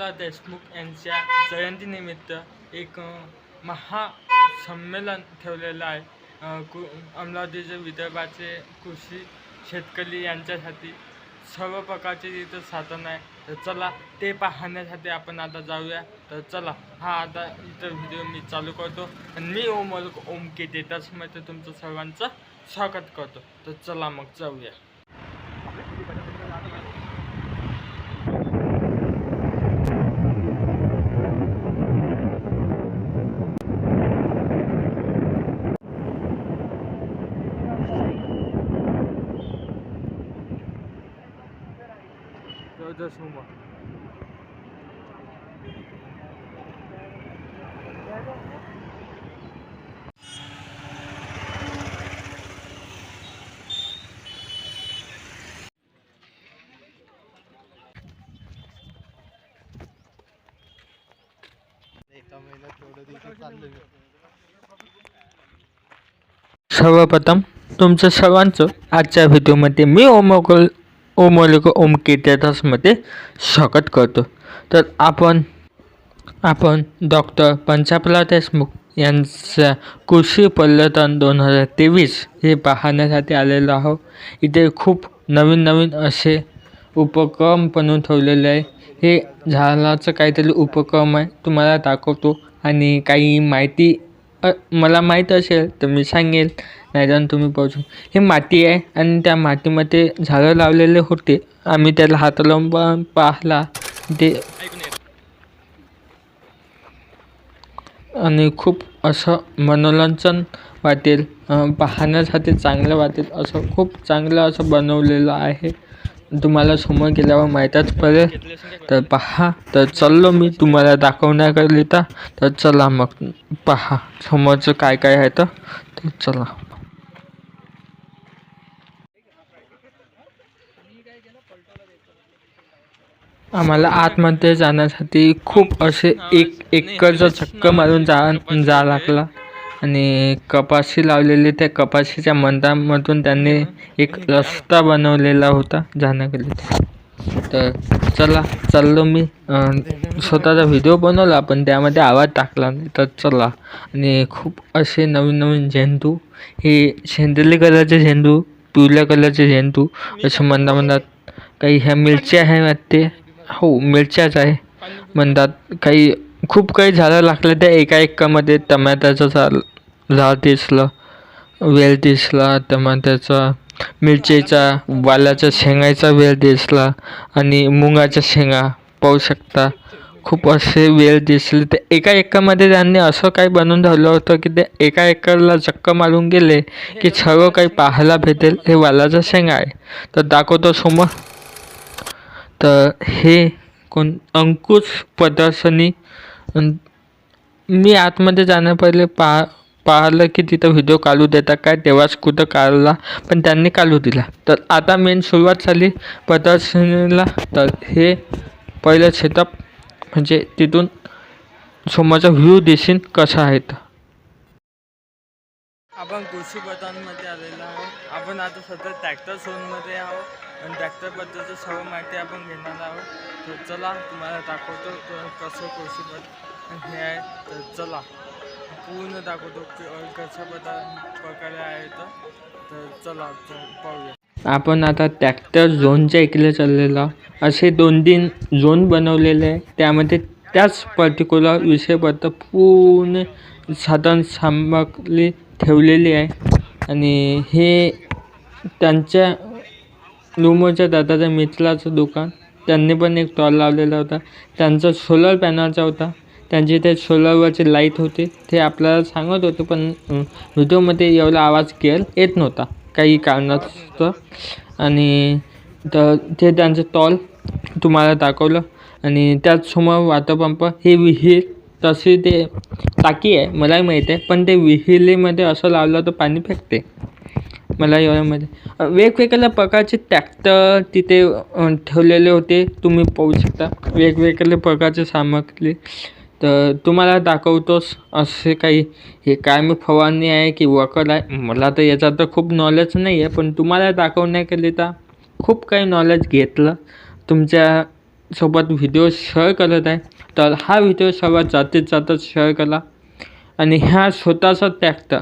आज देशमुख यांच्या जयंतीनिमित्त एक महासंमेलन ठेवलेलं आहे. कु अमरावतीचे विदर्भाचे कृषी शेतकरी यांच्यासाठी सर्व प्रकारचे तिथं साधन आहे. तर चला ते पाहण्यासाठी आपण आता जाऊया. तर चला हा आता इथं व्हिडिओ मी चालू करतो. आणि मी ओम ओम के मध्ये तुमचं सर्वांचं स्वागत करतो. तर चला मग जाऊया. दिवस चाललं सर्वप्रथम तुमचं सर्वांचं आजच्या व्हिडिओमध्ये मी ओमोकल ओमोलिक ओम स्वागत करतो. तर आपण आपण डॉक्टर पंचापला देशमुख यांचा कृषी पर्यटन दोन हजार तेवीस हे पाहण्यासाठी आलेलो आहोत. इथे खूप नवीन नवीन असे उपक्रम बनवून ठेवलेले आहे. हे झाडाचं काहीतरी उपक्रम आहे. तुम्हाला दाखवतो. आणि काही माहिती मला माहीत असेल तर मी सांगेल नाहीतर तुम्ही पाहू हे माती आहे आणि त्या मातीमध्ये झाडं लावलेले होते. आम्ही त्याला हात लावून पण पाहिला. ते आणि खूप असं मनोरंजन वाटेल. पाहण्यासाठी चांगलं वाटेल. असं खूप चांगलं असं बनवलेलं आहे. तुम्हाला समोर गेल्यावर माहीतच पडेल तर पहा. तर चाललो मी तुम्हाला दाखवण्याकरिता तर चला मग. पहा समोरचं काय काय आहे तर चला. आम्हाला आतमध्ये जाण्यासाठी खूप असे एक एकरचा चक्क मारून जा जा लागला. आणि कपाशी लावलेली त्या कपाशीच्या मंदामधून त्यांनी एक रस्ता बनवलेला होता जाण्याकरिता. तर चला चाललो मी. स्वतःचा व्हिडिओ बनवला पण त्यामध्ये आवाज टाकला नाही. तर चला. आणि खूप असे नवीन नवीन झेंडू हे शेंदली कलरचे झेंडू पिवळ्या कलरचे झेंडू असे मंदा म्हणतात काही ह्या मिरच्या आहे वाटते. हो मिरच्याच आहे. म्हणतात काही खूप काही झाडं लागले त्या एका एकामध्ये. टमाट्याचं झालं लाल दिसलं वेल दिसला टमाट्याचा मिरचीचा वालाच्या शेंगाचा वेल दिसला आणि मुगाच्या शेंगा. पाहू शकता खूप असे वेल दिसले. ते एका एकामध्ये त्यांनी असं काही बनवून ठेवलं होतं की ते एका एकरला चक्क मारून गेले की सर्व काही पाहायला भेटेल. हे वालाचा शेंगा आहे. तर दाखवतो समोर. तर हे कोण अंकुश प्रदर्शनी. मी आतमध्ये जाण्या पहिले पहा पाहिलं की तिथं व्हिडिओ काढू देतात काय तेव्हाच कुठं काढला पण त्यांनी काढू दिला. तर आता मेन सुरुवात झाली प्रदर्शनीला. तर हे पहिलं सेटअप म्हणजे तिथून समोरचा व्ह्यू दिसेन कसा आहे आपण कृषी बदलांमध्ये आलेलो आहोत. आपण आता सध्या ट्रॅक्टर झोनमध्ये आहोत. आणि ट्रॅक्टरबद्दलचं सर्व माहिती आपण घेणार आहोत. तर चला तुम्हाला दाखवतो कसं कृषी बद हे आहे. तर चला. पूर्ण दाखवतो की अ, प्रकारे आहे तर. चला पाहूया. आपण आता ट्रॅक्टर झोनच्या इकडे चाललेलो असे दोन तीन झोन बनवलेले आहे त्यामध्ये त्याच पर्टिक्युलर विषयाबद्दल पूर्ण साधन सामग्री ठेवलेली आहे. आणि हे त्यांच्या लुमोच्या दादाच्या मित्राचं दुकान. त्यांनी पण एक स्टॉल लावलेला होता. त्यांचा सोलर पॅनलचा होता. त्यांचे ते सोलरवरचे लाइट होते ते आपल्याला सांगत होते पण व्हिडिओमध्ये एवढा आवाज क्लिअर येत नव्हता. काही कारणास्तव. आणि तर ते त्यांचं टॉल तुम्हाला दाखवलं. आणि त्याचसमोर वॉटरपंप हे विहीर तशी ते टाकी आहे मलाही माहीत आहे पण ते विहिरीमध्ये असं लावलं तर पाणी फेकते. मला एवढ्यामध्ये वेगवेगळ्या प्रकारचे टॅक्टर तिथे ठेवलेले होते तुम्ही पाहू शकता. वेगवेगळ्या प्रकारचे सामग्री. तर तुम्हाला दाखवतोस असे काही हे काय मी फवारणी आहे की वकर आहे? मला तर याचा तर खूप नॉलेज नाही आहे पण तुम्हाला दाखवण्याकरिता खूप काही नॉलेज घेतलं. तुमच्यासोबत व्हिडिओ शेअर करत आहे. तर हा व्हिडिओ सर्वात जातीत जास्त शेअर करा. आणि ह्या स्वतःचा टॅक्टर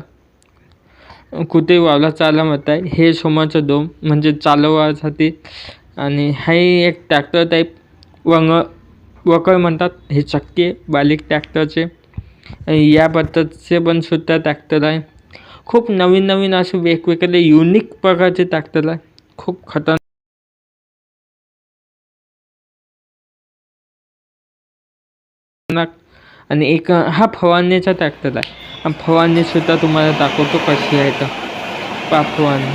कुठे वावला चाला आहे हे समोरचं दोन म्हणजे चालवासाठी. आणि हाही एक ट्रॅक्टर टाईप वंग वकळ म्हणतात हे चक्की आहे टॅक्टरचे या पद्धतीचे पण सुद्धा टॅक्टर आहे. खूप नवीन नवीन असे वेगवेगळे युनिक प्रकारचे टॅक्टर आहे. खूप खतर आणि एक हा फवारणीचा टॅक्टर आहे. फवारणीसुद्धा तुम्हाला दाखवतो कशी आहे तर. पा फवारणी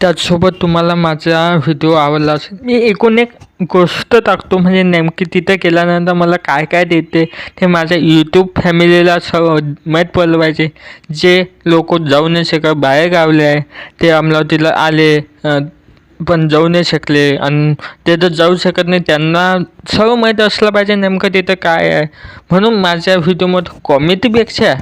त्याचसोबत तुम्हाला माझा व्हिडिओ आवडला असेल. मी एकूण एक गोष्ट टाकतो म्हणजे नेमकी तिथं केल्यानंतर मला काय काय देते ते माझ्या यूट्यूब फॅमिलीला स माहीत पडलं पाहिजे जे लोक जाऊ नाही शकत बाहेर गावले आहे ते अमरावतीला आले पण जाऊ नाही शकले. आणि ते जर जाऊ शकत नाही. त्यांना सर्व माहीत असलं पाहिजे नेमकं तिथं काय आहे. म्हणून माझ्या व्हिडिओमध्ये कॉमेडीपेक्षा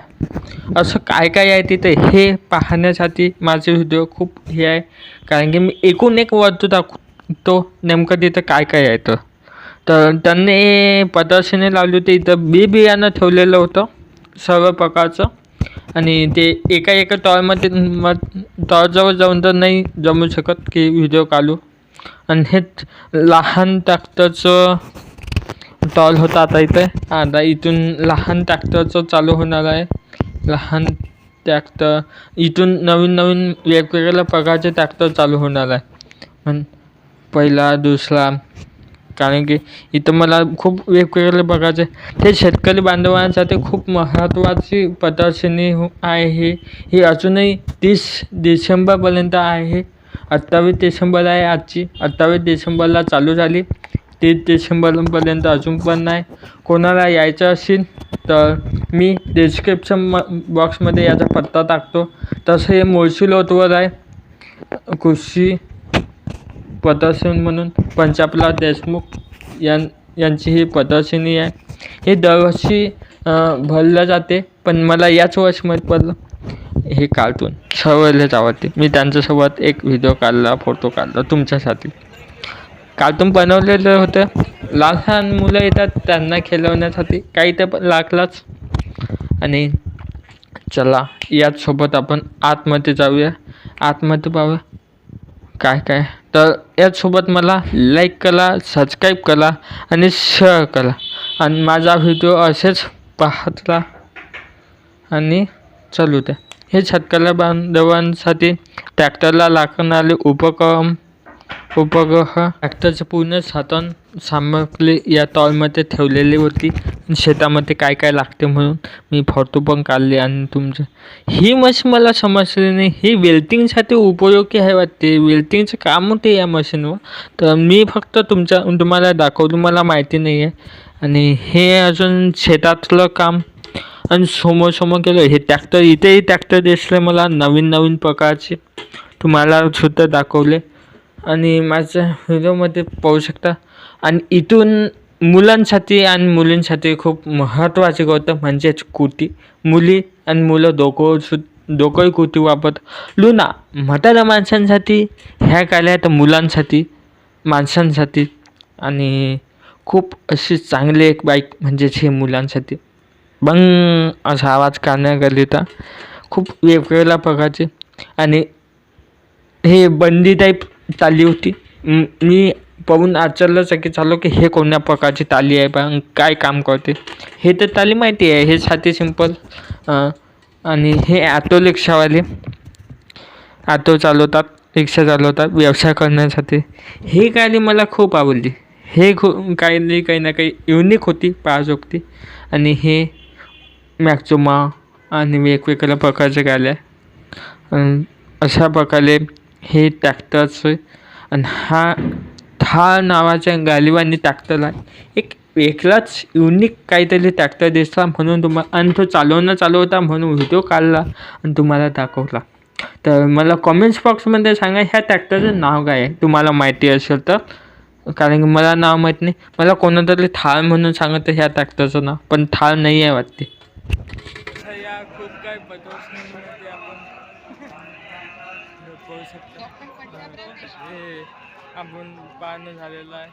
असं काय काय आहे तिथे हे पाहण्यासाठी माझे व्हिडिओ खूप हे आहे. कारण की मी एकूण एक वस्तू दाखवतो नेमकं तिथं काय काय आहे तर. तर त्यांनी प्रदर्शनी लावली होती. इथं बी बियाणं ठेवलेलं होतं. सर्व प्रकारचं. आणि ते एका एका टॉयमध्ये मग टॉयजवळ जाऊन तर नाही जमू शकत की व्हिडिओ काढू. आणि हे लहान ट्रॅक्टरचं टॉल होता आता इथे. आता इथून लहान ट्रॅक्टरचं चालू होणार आहे. लहान ट्रॅक्टर इथून नवीन नवीन वेगवेगळ्या प्रकारचे ट्रॅक्टर चालू होणार आहे. पण पहिला दुसरा कारण की इथं मला खूप वेगवेगळे बघायचे ते शेतकरी बांधवांसाठी खूप महत्त्वाची प्रदर्शनी हो आहे. ही ही अजूनही तीस डिसेंबरपर्यंत आहे. अठ्ठावीस डिसेंबर आहे आजची. अठ्ठावीस डिसेंबरला चालू झाली. तीस डिसेंबरपर्यंत अजून पण नाही. कोणाला यायचं असेल तर मी डिस्क्रिप्शन म बॉक्समध्ये याचा पत्ता टाकतो. तसं हे मुळशी लोटवर आहे. कृषी प्रदर्शन म्हणून पंजाबला देशमुख यां यांची ही प्रदर्शनी आहे. हे दरवर्षी भरलं जाते पण मला याच वर्षमध्ये माहीत पडलं. हे कार्टून सर्वलेच आवडते मी त्यांच्यासोबत एक व्हिडिओ काढला फोटो काढला तुमच्यासाठी. कार्टून बनवलेलं होतं. लहान लहान मुलं येतात त्यांना खेळवण्यासाठी. काही तर पण लागलाच. आणि चला याचसोबत आपण आतमध्ये जाऊया. आतमध्ये पाहूया काय काय? तर याचसोबत मला लाईक करा सबस्क्राईब करा आणि शेअर करा. आणि माझा व्हिडिओ असेच पाहत राहा आणि चालू द्या. हे शेतकऱ्या बांधवांसाठी ट्रॅक्टरला लागणारे उपक्रम उपग्रह ट्रॅक्टरचे पूर्ण साधन सामग्री या टॉलमध्ये ठेवलेली होती. शेतामध्ये काय काय लागते म्हणून मी फोटो पण काढले आणि तुमचे. ही मशीन मला समजली नाही. ही वेल्टिंगसाठी उपयोगी आहे वाटते. वेल्टिंगचं काम होते या मशीनवर. तर मी फक्त तुमच्या तुम्हाला दाखवतो. मला माहिती नाही आहे आणि हे अजून शेतातलं काम आणि समोर समोर केलं. हे ट्रॅक्टर इथेही ट्रॅक्टर दिसले मला. नवीन नवीन प्रकारचे. तुम्हाला सुद्धा दाखवले. आणि माझ्या व्हिडिओमध्ये पाहू शकता. आणि इथून मुलांसाठी आणि मुलींसाठी खूप महत्त्वाचे गोष्ट म्हणजेच कुटी. मुली आणि मुलं दोघं सु दोघंही कुटी वापरत. लुना म्हाताऱ्या माणसांसाठी ह्या काल्या तर मुलांसाठी माणसांसाठी आणि खूप अशी चांगली एक बाईक म्हणजेच हे मुलांसाठी. बंग असा आवाज काढण्याकरिता खूप वेगवेगळ्या प्रकारचे. आणि हे बंदी टाईप चालली होती. मी पाहून आश्चर्यचकित झालो की हे कोण्या प्रकारची ताली आहे बा काय काम करते. हे तर ताली माहिती आहे हे साधी सिंपल आणि हे ॲटो रिक्षावाले. ॲटो चालवतात रिक्षा चालवतात व्यवसाय करण्यासाठी. ही गाडी मला खूप आवडली. हे खू काही नाही काही ना काही युनिक होती पाहजोगती आणि हे मॅक्चुमा आणि वेगवेगळ्या प्रकारच्या गाड्या. अशा प्रकारे हे ट्रॅक्टरचं आणि हा थार नावाच्या गालिवानी टॅक्टरला एक वेगळाच युनिक काहीतरी टॅक्टर दिसला म्हणून तुम्हाला आणि तो चालवणं चालवता म्हणून व्हिडिओ काढला आणि तुम्हाला दाखवला. तर मला कॉमेंट्स बॉक्समध्ये सांगा ह्या टॅक्टरचं नाव काय आहे? तुम्हाला माहिती असेल तर. कारण की मला नाव माहीत नाही. मला कोणातरी थाळ म्हणून सांगत ह्या टॅक्टरचं नाव. पण थाळ नाही आहे वाटते खूप काही प्रदर्शनीमध्ये आपण पाहू शकतो हे आपण पाहणं झालेलं आहे.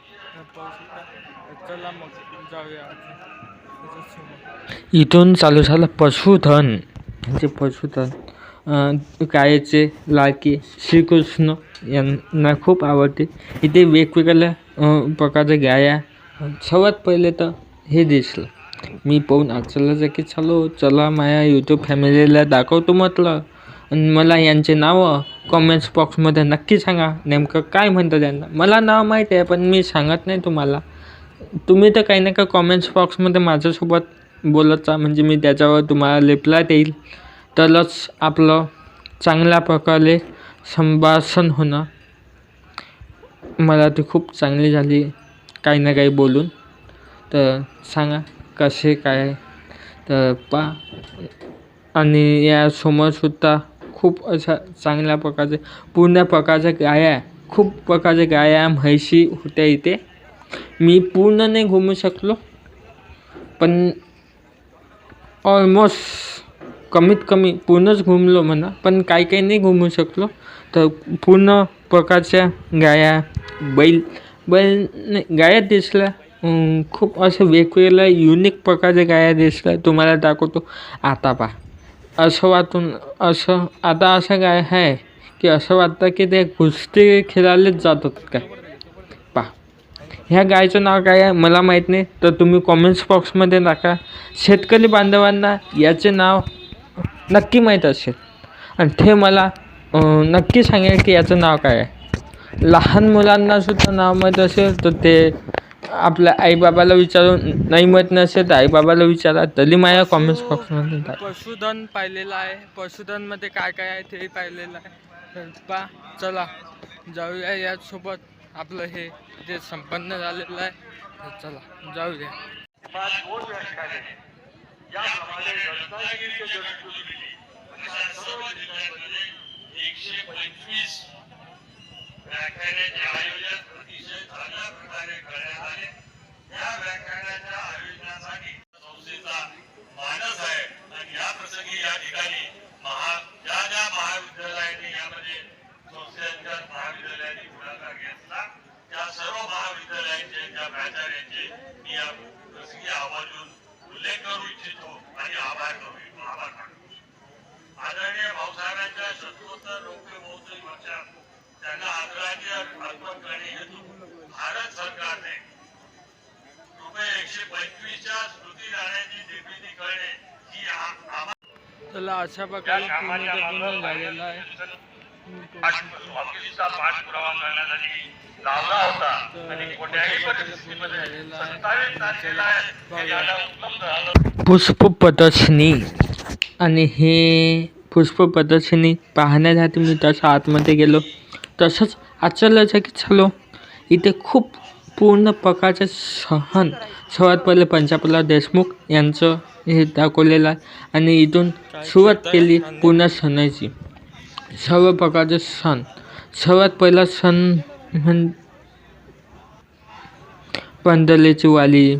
चला मग जाऊया इथून चालू झालं पशुधन. म्हणजे पशुधन अं, लाकी श्रीकृष्ण यांना खूप आवडते. इथे वेगवेगळ्या प्रकारच्या गाया. सर्वात पहिले तर हे दिसलं. मी पाहून अक्षरला की चालो चला माझ्या यूट्यूब फॅमिलीला दाखवतो म्हटलं. मला यांचे नावं कॉमेंट्स बॉक्समध्ये नक्की सांगा. नेमकं काय म्हणतं त्यांना मला नाव माहीत आहे पण मी सांगत नाही तुम्हाला. तुम्ही तर काही ना काही कॉमेंट्स बॉक्समध्ये माझ्यासोबत बोलत जा. म्हणजे मी त्याच्यावर तुम्हाला रिप्लाय देईल. तरच आपलं चांगल्या प्रकारे संभाषण होणं. मला ती खूप चांगली झाली काही ना काही बोलून. तर सांगा कसे काय? तर पा आणि या समोरसुद्धा खूप अशा चांगल्या प्रकारचे पूर्ण प्रकारच्या गाया खूप प्रकारच्या गाया म्हैशी होत्या इथे. मी पूर्ण नाही घुमू शकलो पण ऑलमोस्ट कमीत कमी पूर्णच घुमलो म्हणा पण काही काही नाही घुमू शकलो. तर पूर्ण प्रकारच्या गाया बैल बैल नाही गाया दिसल्या. खूप असं वेगवेगळ्या युनिक प्रकारच्या गाया दिसल्या. तुम्हाला दाखवतो. आता पहा. असं वाटून असं आता असं काय आहे की असं वाटतं की ते कुस्ती खेळायलाच जातात काय? पा ह्या गायचं नाव काय आहे मला माहीत नाही तर तुम्ही कॉमेंट्स बॉक्समध्ये टाका. शेतकरी बांधवांना याचे नाव नक्की माहीत असेल. आणि ते मला नक्की सांगेल की याचं नाव काय आहे. लहान मुलांना सुद्धा नाव माहीत असेल तर ते आपल्या आईबाबाला विचारून नाही माहीत नसेल तर आईबाबाला विचारा. तरी माझ्या कॉमेंट्स बॉक्समध्ये पशुधन पाहिलेलं आहे. पशुधनमध्ये काय काय आहे ते पाहिलेलं आहे. तर पा चला जाऊया यासोबत. आपलं हे जे संपन्न झालेलं आहे चला जाऊया. दोन व्याख्याने चला अशा प्रकारे पूर्ण झालेलं आहे. लावला होता. आणि हे पुष्प प्रदर्शनी आणि हे पुष्प प्रदर्शनी पाहण्यासाठी मी तसं आतमध्ये गेलो. तसंच आश्चर्यचकित झालो इथे खूप पूर्ण प्रकारचे सण सर्वात पहिले पंजाबराव देशमुख यांचं हे दाखवलेलं आहे. आणि इथून सुरुवात केली पूर्ण सणाची. सर्व प्रकारचे सण. सर्वात पहिला सण म्हण पंधलेची वाली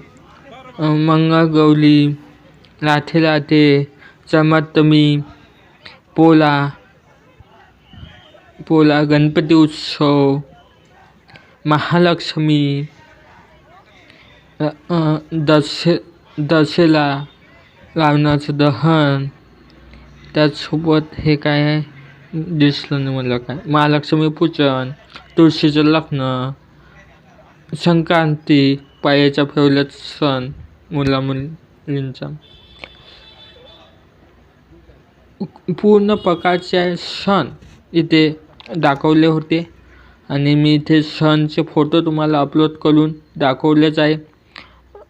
मंगळगौली लाथे लाथे जमातमी पोला पोला गणपती उत्सव महालक्ष्मी अ- दशे दशेला रावणाचं दहन. त्याचसोबत हे काय आहे? दिसलं नाही मला काय. महालक्ष्मी पूजन तुळशीचं लग्न संक्रांती पायाच्या फेवल्यात सण मुला मुलींचा पूर्ण प्रकारचे सण इथे दाखवले होते. आणि मी इथे सणचे फोटो तुम्हाला अपलोड करून दाखवलेच आहे.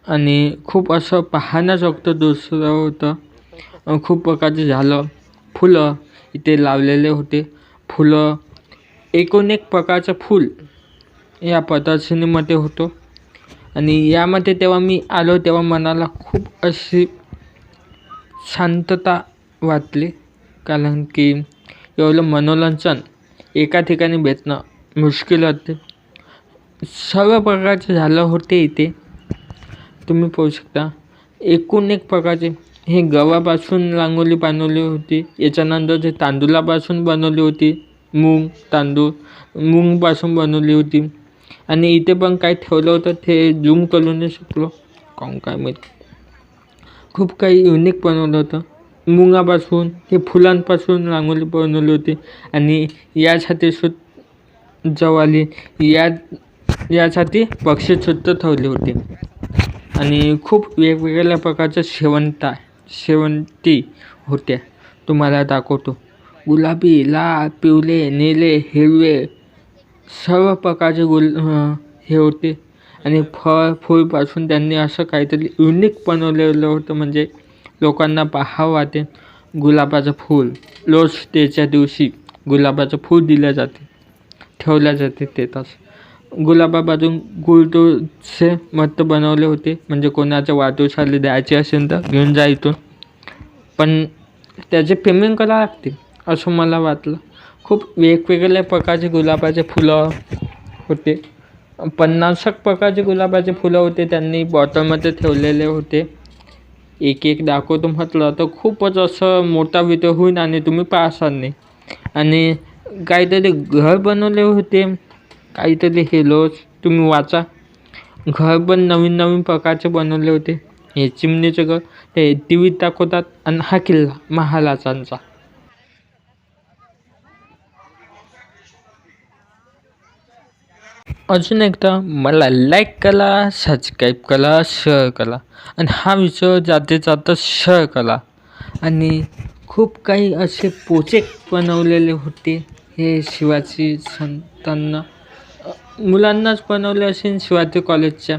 आणि खूप असं पाहण्याजोगतं दुसरं होतं. खूप प्रकारचे झालं. फुलं इथे लावलेले होते. फुलं एकूण एक प्रकारचं फूल या प्रदर्शनीमध्ये होतो. आणि यामध्ये तेव्हा मी आलो तेव्हा मनाला खूप अशी शांतता वाटली. कारण की एवढं मनोरंजन एका ठिकाणी भेटणं मुश्किल होते. सर्व प्रकारचे झालं होते इथे. तुम्ही पाहू शकता. एकूण एक प्रकारचे हे गव्हापासून रांगोळी बनवली होती. याच्यानंतर ते तांदुळापासून बनवली होती. मूग तांदूळ मूगपासून बनवली होती. आणि इथे पण काय ठेवलं होतं ते झूम करू नाही शकलो. काहून काय माहीत? खूप काही युनिक बनवलं होतं. मुगापासून हे फुलांपासून रांगोळी बनवली होती. आणि यासाठी सु जवाली या यासाठी बक्षीससुद्धा ठेवले होते. आणि खूप वेगवेगळ्या प्रकारच्या शेवंता शेवंती होत्या. तुम्हाला दाखवतो. गुलाबी लाल पिवळे निळे हिरवे सर्व प्रकारचे गुल हे होते. आणि फळ फूलपासून त्यांनी असं काहीतरी युनिक बनवलेलं होतं म्हणजे लोकांना पाहावं ते गुलाबाचं फूल. रोज डेच्या दिवशी गुलाबाचं फूल दिलं जाते ठेवल्या जाते ते तसं. गुलाबापासून गुलदोचे मत बनवले होते. म्हणजे कोणाच्या वाढदिवसाला द्यायचे असेल तर घेऊन जा इथून. पण त्याचे पेमेंट करावं लागते असं मला वाटलं. खूप वेगवेगळ्या प्रकारचे गुलाबाचे फुलं होते. पन्नासक प्रकारचे गुलाबाचे फुलं होते त्यांनी बॉटलमध्ये ठेवलेले होते. एक एक दाखवतो म्हटलं तर खूपच असं मोठा व्हिडिओ होईल आणि तुम्ही पाहसाल नाही. आणि काहीतरी घर बनवले होते. काहीतरी हेलोज तुम्ही वाचा. घर पण नवीन नवीन प्रकारचे बनवले होते. हे चिमणीचं घर हे टी व्हीत दाखवतात आणि हा किल्ला महाराजांचा. अजून एकदा मला लाईक करा सबस्क्राईब करा शेअर करा आणि हा विषय जाते जाता शेअर करा. आणि खूप काही असे प्रोजेक्ट बनवलेले होते हे शिवाजी संतांना. मुलांनाच बनवले असेल शिवाजी कॉलेजच्या.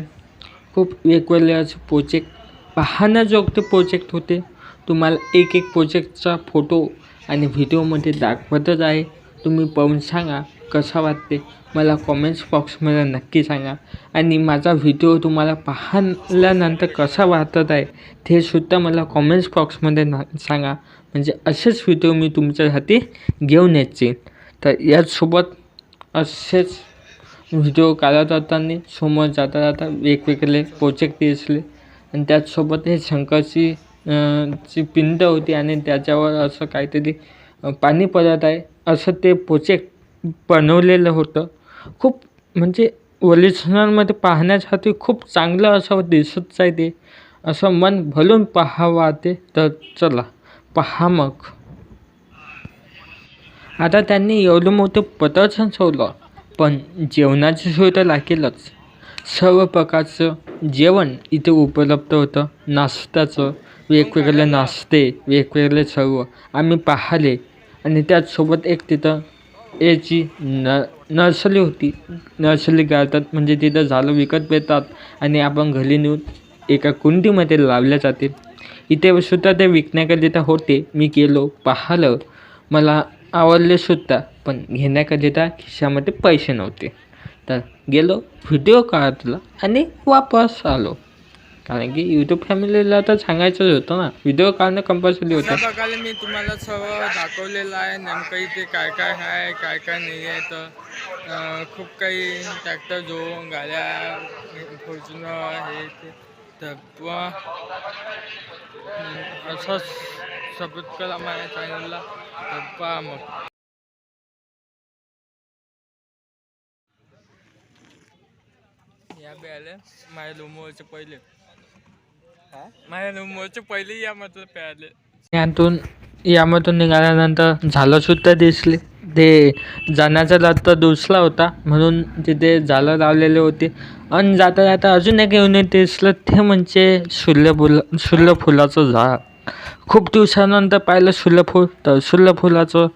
खूप वेगवेगळे असे प्रोजेक्ट पाहण्याजोगते प्रोजेक्ट होते. तुम्हाला एक एक प्रोजेक्टचा फोटो आणि व्हिडिओमध्ये दाखवतच आहे. तुम्ही पाहून सांगा कसा वाटते. मला कॉमेंट्स बॉक्समध्ये नक्की सांगा. आणि माझा व्हिडिओ तुम्हाला पाहिल्यानंतर कसा वाटत आहे ते सुद्धा मला कॉमेंट्स बॉक्समध्ये ना सांगा. म्हणजे असेच व्हिडिओ मी तुमच्यासाठी घेऊन यायचे. तर याचसोबत असेच व्हिडिओ काढत असताना समोर जाता जाता वेगवेगळे प्रोजेक्ट दिसले. आणि त्याचसोबत हे शंकरची ची पिंड होती आणि त्याच्यावर असं काहीतरी पाणी पडत आहे. असं ते प्रोजेक्ट बनवलेलं होतं. खूप म्हणजे ओरिजिनलमध्ये पाहण्यासाठी खूप चांगलं असं दिसत आहे ते. असं मन भरून पाहावं ते तर चला पहा मग. आता त्यांनी एवढं मोठं प्रदर्शन सोडलं. पण जेवणाची सोय तर लागेलच. सर्व प्रकारचं जेवण इथे उपलब्ध होतं. नाश्त्याचं वेगवेगळे नाश्ते वेगवेगळे सर्व आम्ही पाहिले. आणि त्याचसोबत एक तिथं याची न नर्सरी होती. नर्सरी गाळतात म्हणजे तिथं झाडं विकत भेटतात आणि आपण घरी नेऊन एका कुंडीमध्ये लावल्या जाते इथे सुद्धा ते विकण्याकरिता होते. मी गेलो पाहिलं. मला आवडले सुद्धा पण घेण्याकरिता खिशामध्ये पैसे नव्हते. तर गेलो व्हिडिओ काढला आणि वापस आलो. कारण की यूट्यूब फॅमिलीला तर सांगायचंच होतं ना व्हिडिओ काढणं कंपल्सरी होतं. प्रकारे मी तुम्हाला सर्व दाखवलेलं आहे नेमकं इथे काय काय आहे काय काय नाही आहे तर खूप काही ट्रॅक्टर जो गाड्या फॉर्च्युनर हे ते. अं, असंच करा माझ्या चॅनलला मग. या बी आले माझ्या रूमवरचे पहिले. माझ्या रूमवरचे पहिले या प्याले. यातून यामधून निघाल्यानंतर झालं सुद्धा दिसले. ते जाण्याचा रस्ता दुसरा होता. म्हणून तिथे झालं लावलेले होते आणि जाता जाता अजून एक युनिट दिसलं ते म्हणजे सूर्यफुल सूर्यफुलाचं झाड. खूप दिवसानंतर पाहिलं सूर्यफूल तर सूर्यफुलाचं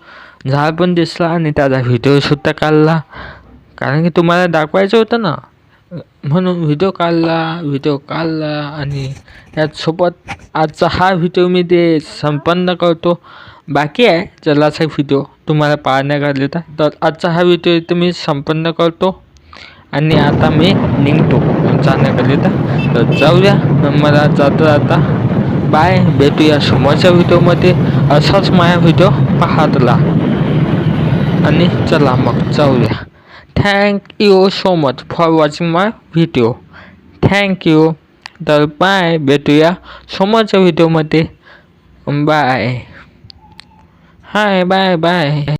झाड पण दिसलं आणि त्याचा व्हिडिओसुद्धा काढला. कारण की तुम्हाला दाखवायचं होतं ना. म्हणून व्हिडिओ काढला व्हिडिओ काढला आणि त्याचसोबत आजचा हा व्हिडिओ मी ते संपन्न करतो. बाकी आहे जलाचा व्हिडिओ तुम्हाला पाहण्याकरिता. तर आजचा हा व्हिडिओ इथे मी संपन्न करतो. आणि आता मी निघतो जाण्याकरिता तर जाऊया. मला जाता जाता बाय. भेटूया समोरच्या व्हिडिओमध्ये. असाच माझ्या व्हिडिओ पाहतला. आणि चला मग जाऊया. Thank you so much for watching my video thank you तर बाय. भेटूया समोरच्या व्हिडिओमध्ये. बाय. Hi bye. बाय.